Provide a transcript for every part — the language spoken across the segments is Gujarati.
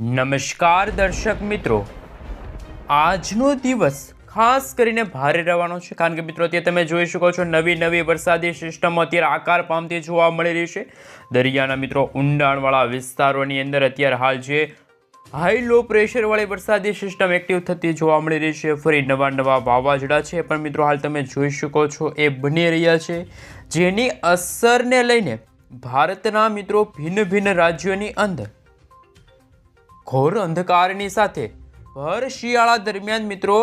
નમસ્કાર દર્શક મિત્રો. આજનો દિવસ ખાસ કરીને ભારે રહેવાનો છે. કારણ કે મિત્રો, અત્યારે તમે જોઈ શકો છો નવી નવી વરસાદી સિસ્ટમો. અત્યારે આકાર પામતી જોવા મળી રહી છે. દરિયાના મિત્રો, ઊંડાણવાળા વિસ્તારોની અંદર અત્યારે હાલ જે હાઈ લો પ્રેશરવાળી વરસાદી સિસ્ટમ એક્ટિવ થતી જોવા મળી રહી છે. ફરી નવા નવા વાવાઝોડા છે. પણ મિત્રો, હાલ તમે જોઈ શકો છો એ બની રહ્યા છે. જેની અસરને લઈને ભારતના મિત્રો, ભિન્ન ભિન્ન રાજ્યોની અંદર ઘોર અંધકારની સાથે. ભર શિયાળા દરમિયાન મિત્રો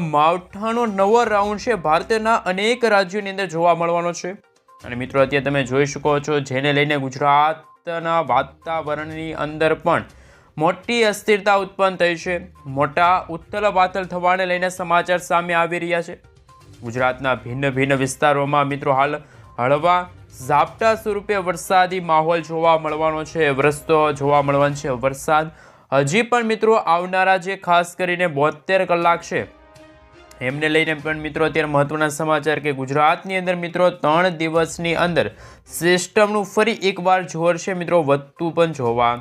માવઠાનો નવો રાઉન્ડ છે ભારતના અનેક રાજ્યોની અંદર જોવા મળવાનો છે. અને મિત્રો, અત્યારે તમે જોઈ શકો છો, જેને લઈને ગુજરાતના વાતાવરણની અંદર પણ મોટી અસ્થિરતા ઉત્પન્ન થઈ છે. મોટા ઉથલ પાથલ થવાને લઈને સમાચાર સામે આવી રહ્યા છે. ગુજરાતના ભિન્ન ભિન્ન વિસ્તારોમાં મિત્રો હાલ હળવા ઝાપટા સ્વરૂપે વરસાદી માહોલ જોવા મળવાનો છે. વરસતો જોવા મળવાનો છે. વરસાદ હજી પણ મિત્રો આવનારા જે ખાસ કરીને બોતેર કલાક છે, એમને લઈને પણ મિત્રો અત્યારે મહત્વના સમાચાર કે ગુજરાતની અંદર મિત્રો ત્રણ દિવસની અંદર સિસ્ટમનું ફરી એકવાર જોર છે મિત્રો, વધતું પણ જોવા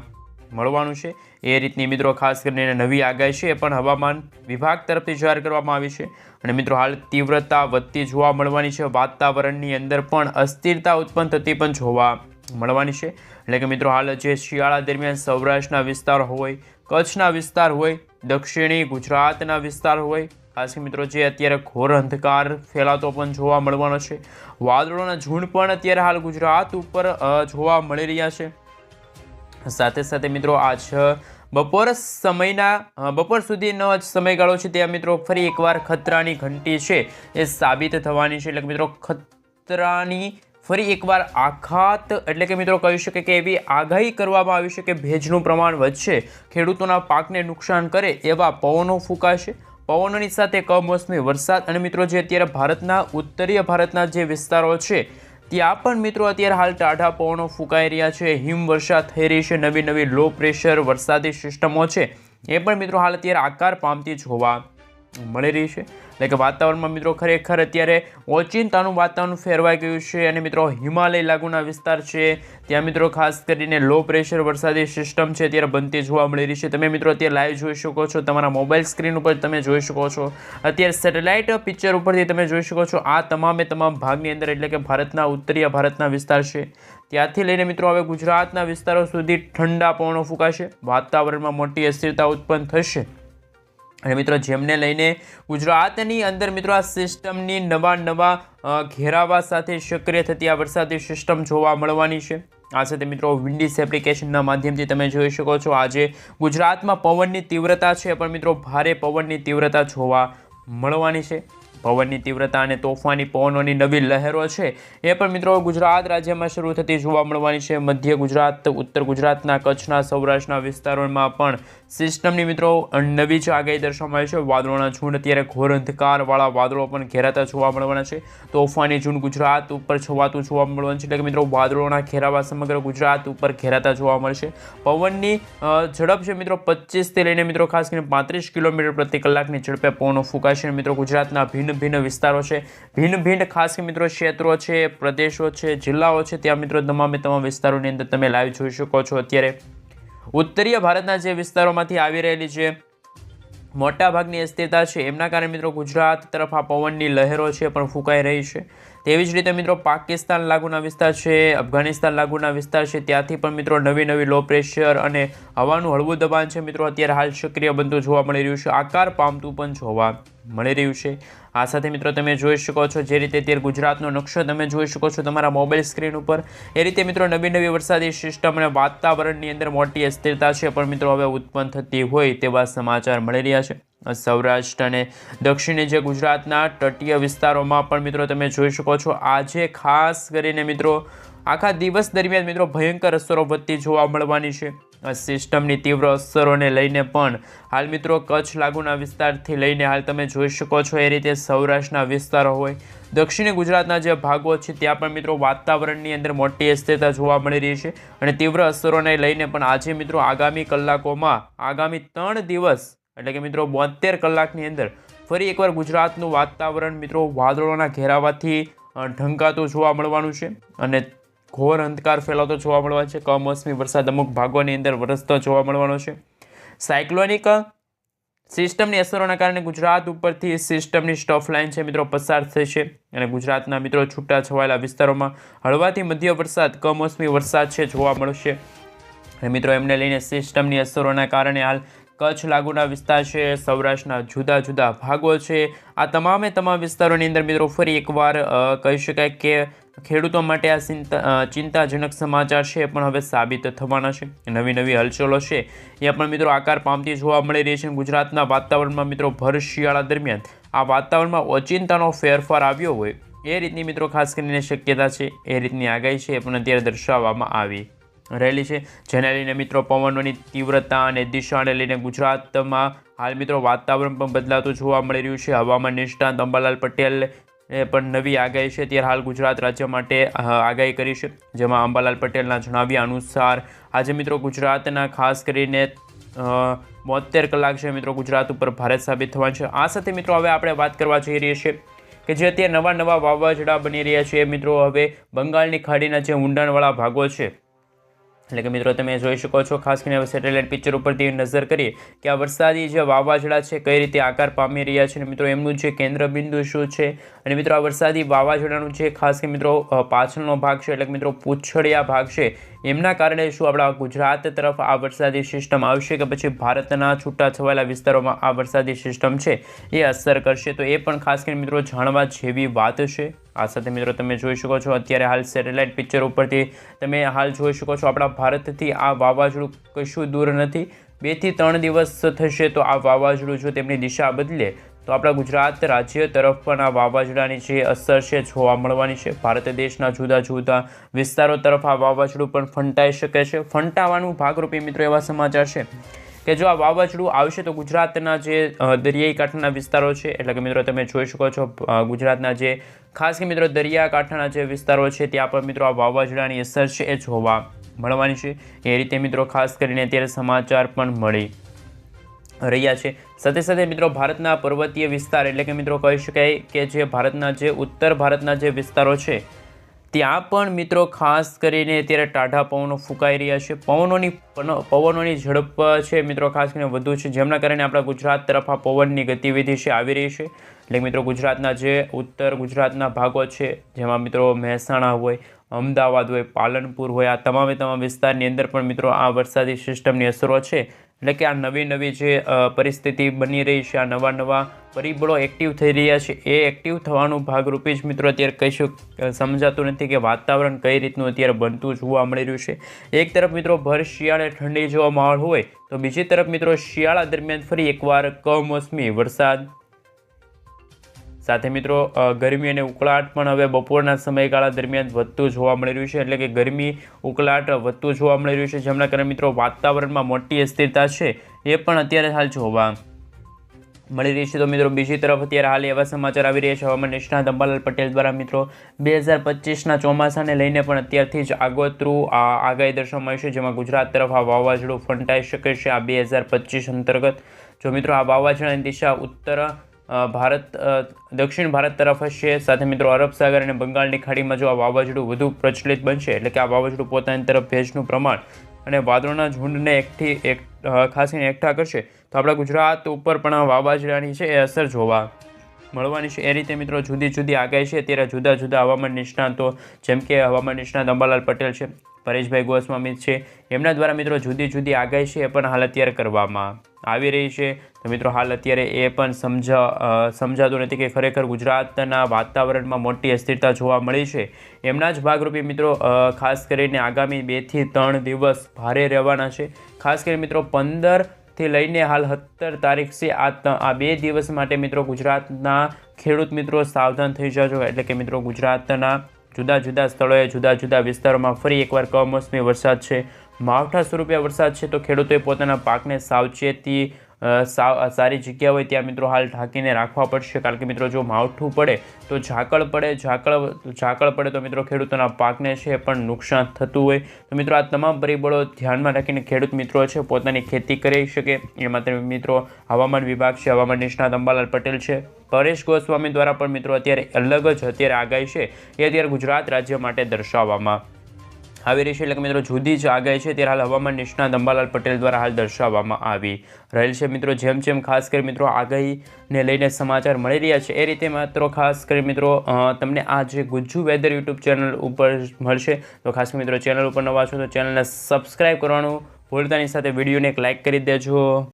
મળવાનું છે. એ રીતની મિત્રો ખાસ કરીને નવી આગાહી છે એ પણ હવામાન વિભાગ તરફથી જાહેર કરવામાં આવી છે અને મિત્રો હાલ તીવ્રતા વધતી જોવા મળવાની છે. વાતાવરણની અંદર પણ અસ્થિરતા ઉત્પન્ન થતી પણ જોવા મળવાની છે. એટલે કે મિત્રો, હાલ જે શિયાળા દરમિયાન સૌરાષ્ટ્રના વિસ્તાર હોય, કચ્છના વિસ્તાર હોય, દક્ષિણી ગુજરાતના વિસ્તાર હોય, ખાસ મિત્રો, જે અત્યારે ઘોર અંધકાર ફેલાતો પણ જોવા મળવાનો છે. વાદળોના ઝુંડ પણ અત્યારે હાલ ગુજરાત ઉપર જોવા મળી રહ્યા છે. સાથે સાથે મિત્રો, આજ બપોર સમયના બપોર સુધીનો જ સમયગાળો છે. ત્યાં મિત્રો ફરી એકવાર ખતરાની ઘંટી છે એ સાબિત થવાની છે. એટલે મિત્રો, ખતરાની ફરી એકવાર આઘાત, એટલે કે મિત્રો કહી શકે કે એવી આગાહી કરવામાં આવી છે કે ભેજનું પ્રમાણ વધશે. ખેડૂતોના પાકને નુકસાન કરે એવા પવનો ફૂંકાશે. પવનોની સાથે કમોસમી વરસાદ અને મિત્રો જે અત્યારે ભારતના, ઉત્તરીય ભારતના જે વિસ્તારો છે, ત્યાં પણ મિત્રો અત્યારે હાલ ટાઢા પવનો ફૂંકાઈ રહ્યા છે. હિમવર્ષા થઈ રહી છે. નવી નવી લો પ્રેશર વરસાદી સિસ્ટમો છે. એ પણ મિત્રો હાલ અત્યારે આકાર પામતી જોવા મળી રહી છે. એટલે કે વાતાવરણમાં મિત્રો ખરેખર અત્યારે ઓચિંતાનું વાતાવરણ ફેરવાઈ ગયું છે અને મિત્રો હિમાલય લાગુના વિસ્તાર છે. ત્યાં મિત્રો ખાસ કરીને લો પ્રેશર વરસાદી સિસ્ટમ છે અત્યારે બનતી જોવા મળી રહી છે. તમે મિત્રો અત્યારે લાઈવ જોઈ શકો છો. તમારા મોબાઈલ સ્ક્રીન ઉપર તમે જોઈ શકો છો. અત્યારે સેટેલાઇટ પિક્ચર ઉપરથી તમે જોઈ શકો છો. આ તમામે તમામ ભાગની અંદર એટલે કે ભારતના ઉત્તરીય ભારતના વિસ્તાર છે. ત્યાંથી લઈને મિત્રો હવે ગુજરાતના વિસ્તારો સુધી ઠંડા પવનો ફૂંકાશે. વાતાવરણમાં મોટી અસ્થિરતા ઉત્પન્ન થશે. અને મિત્રો, જેમને લઈને ગુજરાતની અંદર મિત્રો, આ સિસ્ટમની નવા નવા ઘેરાવા સાથે સક્રિય થતી આ વરસાદી સિસ્ટમ જોવા મળવાની છે. આ સાથે મિત્રો વિન્ડિસ એપ્લિકેશનના માધ્યમથી તમે જોઈ શકો છો, આજે ગુજરાતમાં પવનની તીવ્રતા છે, પણ મિત્રો, ભારે પવનની તીવ્રતા જોવા મળવાની છે. પવનની તીવ્રતા અને તોફાની પવનોની નવી લહેરો છે. એ પણ મિત્રો ગુજરાત રાજ્યમાં શરૂ થતી જોવા મળવાની છે. મધ્ય ગુજરાત, ઉત્તર ગુજરાતના કચ્છના, સૌરાષ્ટ્રના વિસ્તારોમાં પણ સિસ્ટમની મિત્રો નવી જ આગાહી દર્શાવવામાં આવી છે. વાદળોના ઝુંડ અત્યારે ઘોર અંધકારવાળા વાદળો પણ ઘેરાતા જોવા મળવાના છે. તોફાની ઝુંડ ગુજરાત ઉપર છવાતું જોવા મળવાનું છે. એટલે કે મિત્રો વાદળોના ઘેરાવા સમગ્ર ગુજરાત ઉપર ઘેરાતા જોવા મળશે. પવનની ઝડપ છે મિત્રો પચીસથી લઈને મિત્રો ખાસ કરીને પાંત્રીસ કિલોમીટર પ્રતિ કલાકની ઝડપે પવનો ફૂંકાશે. મિત્રો ગુજરાતના ભિન્ન ભિન્ન વિસ્તારો છે. ભિન્ન ભિન્ન ખાસ મિત્રો ક્ષેત્રો છે, પ્રદેશો છે, જિલ્લાઓ છે. ત્યાં મિત્રો તમામે તમામ વિસ્તારોની અંદર તમે લાઈવ જોઈ શકો છો. અત્યારે ઉત્તરીય ભારતના જે વિસ્તારોમાંથી આવી રહેલી છે મોટા ભાગની અસ્થિરતા છે, એમના કારણે મિત્રો ગુજરાત તરફ આ પવનની લહેરો છે, પણ ફૂંકાઈ રહી છે. તેવી જ રીતે મિત્રો પાકિસ્તાન લાગુના વિસ્તાર છે, અફઘાનિસ્તાન લાગુના વિસ્તાર છે. ત્યાંથી પણ મિત્રો નવી નવી લો પ્રેશર અને હવાનું હળવું દબાણ છે. મિત્રો અત્યારે હાલ સક્રિય બનતું જોવા મળી રહ્યું છે. આકાર પામતું પણ જોવા મળી રહ્યું છે. આ સાથે મિત્રો તમે જોઈ શકો છો જે રીતે અત્યારે ગુજરાતનો નકશો તમે જોઈ શકો છો તમારા મોબાઈલ સ્ક્રીન ઉપર. એ રીતે મિત્રો નવી નવી વરસાદી સિસ્ટમ અને વાતાવરણની અંદર મોટી અસ્થિરતા છે, પણ મિત્રો હવે ઉત્પન્ન થતી હોય તેવા સમાચાર મળી રહ્યા છે. સૌરાષ્ટ્ર અને દક્ષિણે જે ગુજરાતના તટીય વિસ્તારોમાં પણ મિત્રો તમે જોઈ શકો છો આજે ખાસ કરીને મિત્રો આખા દિવસ દરમિયાન મિત્રો ભયંકર અસરો વધતી જોવા મળવાની છે. સિસ્ટમની તીવ્ર અસરોને લઈને પણ હાલ મિત્રો કચ્છ લાગુના વિસ્તારથી લઈને હાલ તમે જોઈ શકો છો એ રીતે સૌરાષ્ટ્રના વિસ્તારો હોય, દક્ષિણ ગુજરાતના જે ભાગો છે ત્યાં પણ મિત્રો વાતાવરણની અંદર મોટી અસ્થિરતા જોવા મળી રહી છે અને તીવ્ર અસરોને લઈને પણ આજે મિત્રો આગામી કલાકોમાં, આગામી ત્રણ દિવસ એટલે કે મિત્રો બોતેર કલાકની અંદર ફરી એકવાર ગુજરાતનું વાતાવરણ મિત્રો વાદળોના ઘેરાવાથી ઢંકાતું જોવા મળવાનું છે અને ઘોર અંધકાર ફેલાતો જોવા મળવા છે. કમોસમી વરસાદ અમુક ભાગોની અંદર વરસતો જોવા મળવાનો છે. સાયક્લોનિક સિસ્ટમની અસરોના કારણે ગુજરાત ઉપરથી સિસ્ટમની સ્ટફ લાઇન છે મિત્રો પસાર થશે અને ગુજરાતના મિત્રો છૂટા છવાયેલા વિસ્તારોમાં હળવાથી મધ્ય વરસાદ, કમોસમી વરસાદ છે જોવા મળશે. મિત્રો એમને લઈને સિસ્ટમની અસરોના કારણે હાલ કચ્છ લાગુના વિસ્તાર છે, સૌરાષ્ટ્રના જુદા જુદા ભાગો છે. આ તમામે તમામ વિસ્તારોની અંદર મિત્રો ફરી એકવાર કહી શકાય કે ખેડૂતો માટે આ ચિંતા ચિંતાજનક સમાચાર છે, પણ હવે સાબિત થવાના છે. નવી નવી હલચલો છે. એ પણ મિત્રો આકાર પામતી જોવા મળી રહી છે ગુજરાતના વાતાવરણમાં મિત્રો ભર શિયાળા દરમિયાન આ વાતાવરણમાં ઓચિંતાનો ફેરફાર આવ્યો હોય એ રીતની મિત્રો ખાસ કરીને શક્યતા છે, એ રીતની આગાહી છે એ પણ અત્યારે દર્શાવવામાં આવી રહેલી છે. જેને લઈને મિત્રો પવનોની તીવ્રતા અને દિશાને લઈને ગુજરાતમાં હાલ મિત્રો વાતાવરણ પણ બદલાતું જોવા મળી રહ્યું છે. હવામાન નિષ્ણાંત અંબાલાલ પટેલ એ પણ નવી આગાહી છે. ત્યારે હાલ ગુજરાત રાજ્ય માટે આગાહી કરી છે. જેમાં અંબાલાલ પટેલના જણાવ્યા અનુસાર, આજે મિત્રો ગુજરાતના ખાસ કરીને બોતેર કલાક છે મિત્રો ગુજરાત ઉપર ભારે સાબિત થવાનું છે. આ સાથે મિત્રો હવે આપણે વાત કરવા જઈ રહીએ છીએ કે જે અત્યારે નવા નવા વાવાઝોડા બની રહ્યા છે. મિત્રો હવે બંગાળની ખાડીના જે ઊંડાણવાળા ભાગો છે એટલે કે મિત્રો, તમે જોઈ શકો છો, ખાસ કરીને હવે સેટેલાઇટ પિક્ચર ઉપરથી નજર કરીએ કે આ વરસાદી જે વાવાઝોડા છે, કઈ રીતે આકાર પામી રહ્યા છે અને મિત્રો, એમનું જે કેન્દ્ર બિંદુ શું છે? અને મિત્રો, આ વરસાદી વાવાઝોડાનું જે ખાસ કરીને મિત્રો પાછળનો ભાગ છે, એટલે કે મિત્રો, પૂછડિયા ભાગ છે એમના કારણે શું આપણા ગુજરાત તરફ આ વરસાદી સિસ્ટમ આવશે કે પછી ભારતના છૂટા છવાયેલા વિસ્તારોમાં આ વરસાદી સિસ્ટમ છે એ અસર કરશે? તો એ પણ ખાસ કરીને મિત્રો જાણવા જેવી વાત છે. આ સાથે મિત્રો તમે જોઈ શકો છો, અત્યારે હાલ સેટેલાઇટ પિક્ચર ઉપરથી તમે હાલ જોઈ શકો છો આપણા ભારતથી આ વાવાઝોડું કશું દૂર નથી. બેથી ત્રણ દિવસ થશે તો આ વાવાઝોડું જો તેમની દિશા બદલે તો આપણા ગુજરાત રાજ્ય તરફ પણ આ વાવાઝોડાની જે અસર છે જોવા મળવાની છે. ભારત દેશના જુદા જુદા વિસ્તારો તરફ આ વાવાઝોડું પણ ફંટાઈ શકે છે. ફંટાવાનું ભાગરૂપે મિત્રો એવા સમાચાર છે કે જો આ વાવાઝોડું આવશે તો ગુજરાતના જે દરિયાઈ કાંઠાના વિસ્તારો છે, એટલે કે મિત્રો તમે જોઈ શકો છો ગુજરાતના જે, ખાસ કે મિત્રો દરિયાકાંઠાના જે વિસ્તારો છે, ત્યાં પણ મિત્રો આ વાવાઝોડાની અસર છે એ જોવા મળવાની છે. એ રીતે મિત્રો ખાસ કરીને અત્યારે સમાચાર પણ મળી. રહ્યા છે. સાથે સાથે મિત્રો ભારતના પર્વતીય વિસ્તાર એટલે કે મિત્રો કહી શકાય કે જે ભારતના જે ઉત્તર ભારતના જે વિસ્તારો છે, ત્યાં પણ મિત્રો ખાસ કરીને અત્યારે ટાઢા પવનો ફૂંકાઈ રહ્યા છે. પવનોની પવનોની ઝડપ છે મિત્રો ખાસ કરીને વધુ છે. જેમના કારણે આપણા ગુજરાત તરફ આ પવનની ગતિવિધિ છે, આવી રહી છે. એટલે મિત્રો ગુજરાતના જે ઉત્તર ગુજરાતના ભાગો છે, જેમાં મિત્રો મહેસાણા હોય, અમદાવાદ હોય, પાલનપુર હોય, આ તમામે તમામ વિસ્તારની અંદર પણ મિત્રો આ વરસાદી સિસ્ટમની અસરો છે. એટલે કે આ નવી નવી જે પરિસ્થિતિ બની રહી છે, આ નવા નવા પરિબળો એક્ટિવ થઈ રહ્યા છે, એ એક્ટિવ થવાનું ભાગરૂપે જ મિત્રો અત્યારે કહીશું સમજાતું નથી કે વાતાવરણ કઈ રીતનું અત્યારે બનતું જોવા મળી રહ્યું છે. એક તરફ મિત્રો ભર શિયાળે ઠંડી જેવો માહોલ હોય, તો બીજી તરફ મિત્રો શિયાળા દરમિયાન ફરી એકવાર કમોસમી વરસાદ સાથે મિત્રો ગરમી અને ઉકળાટ પણ હવે બપોરના સમયગાળા દરમિયાન વધતું જોવા મળી રહ્યું છે. એટલે કે ગરમી, ઉકળાટ વધતું જોવા મળી રહ્યું છે. જેમના કારણે મિત્રો, વાતાવરણમાં મોટી અસ્થિરતા છે. એ પણ અત્યારે હાલ જોવા મળી રહી છે. તો મિત્રો, બીજી તરફ અત્યારે હાલ એવા સમાચાર આવી રહ્યા છે. હવામાન નિષ્ણાત અંબાલાલ પટેલ દ્વારા મિત્રો, બે હજાર પચીસના ચોમાસાને લઈને પણ અત્યારથી જ આગોતરું આગાહી દર્શાવવામાં આવી છે. જેમાં ગુજરાત તરફ આ વાવાઝોડું ફંટાઈ શકે છે આ બે હજાર પચીસ અંતર્ગત. જો મિત્રો, આ વાવાઝોડાની દિશા ઉત્તર ભારત દક્ષિણ ભારત તરફ હશે. સાથે મિત્રો અરબ સાગર અને બંગાળની ખાડીમાં જો આ વાવાઝોડું વધુ પ્રચલિત બનશે, એટલે કે આ વાવાઝોડું પોતાની તરફ ભેજનું પ્રમાણ અને વાદળોના ઝુંડને એકઠી, એક ખાસ એકઠા કરશે, તો આપણા ગુજરાત ઉપર પણ આ વાવાઝોડાની છે એ અસર જોવા મળવાની છે. એ રીતે મિત્રો જુદી જુદી આગાહી છે. ત્યારે જુદા જુદા હવામાન નિષ્ણાતો, જેમ કે હવામાન નિષ્ણાત અંબાલાલ પટેલ છે, પરેશભાઈ ગોસ્વામી છે, એમના દ્વારા મિત્રો જુદી જુદી આગાહી છે એ પણ હાલ અત્યારે કરવામાં આવી રહી છે. તો મિત્રો, હાલ અત્યારે એ પણ સમજા સમજાતું નથી કે ખરેખર ગુજરાતના વાતાવરણમાં મોટી અસ્થિરતા જોવા મળી છે. એમના જ ભાગરૂપે મિત્રો ખાસ કરીને આગામી બેથી ત્રણ દિવસ ભારે રહેવાના છે. ખાસ કરીને મિત્રો પંદરથી લઈને હાલ સત્તર છે. આ આ બે દિવસ માટે મિત્રો ગુજરાતના ખેડૂત મિત્રો સાવધાન થઈ જજો. એટલે કે મિત્રો ગુજરાતના જુદા જુદા સ્થળોએ જુદા જુદા વિસ્તારોમાં ફરી એકવાર કમોસમી વરસાદ છે. માવઠા સ્વરૂપે વરસાદ છે તો ખેડૂતોએ પોતાના પાકને સાવચેતી સાવ સારી જગ્યા હોય ત્યાં મિત્રો હાલ ઢાંકીને રાખવા પડશે. કારણ કે મિત્રો જો માવઠું પડે તો ઝાકળ પડે, ઝાકળ ઝાકળ પડે તો મિત્રો ખેડૂતોના પાકને છે પણ નુકસાન થતું હોય. તો મિત્રો આ તમામ પરિબળો ધ્યાનમાં રાખીને ખેડૂત મિત્રો છે પોતાની ખેતી કરી શકે. એ માટે મિત્રો હવામાન વિભાગ છે, હવામાન નિષ્ણાત અંબાલાલ પટેલ છે. પરેશ ગોસ્વામી દ્વારા પણ મિત્રો અત્યારે અલગ જ અત્યારે આગાહી છે. એ અત્યારે ગુજરાત રાજ્ય માટે દર્શાવવામાં આવી રહી છે. એટલે કે મિત્રો, જુદી જ આગાહી છે. ત્યારે હાલ હવામાન નિષ્ણાત અંબાલાલ પટેલ દ્વારા હાલ દર્શાવવામાં આવી રહેલ છે. મિત્રો, જેમ જેમ ખાસ કરી મિત્રો, આગાહીને લઈને સમાચાર મળી રહ્યા છે, એ રીતે માત્ર ખાસ કરી મિત્રો તમને આ જે ગુજ્જુ વેધર યુટ્યુબ ચેનલ ઉપર મળશે. તો ખાસ મિત્રો, ચેનલ ઉપર નવા છો તો ચેનલને સબસ્ક્રાઈબ કરવાનું ભૂલતાની સાથે વિડીયોને એક લાઇક કરી દેજો.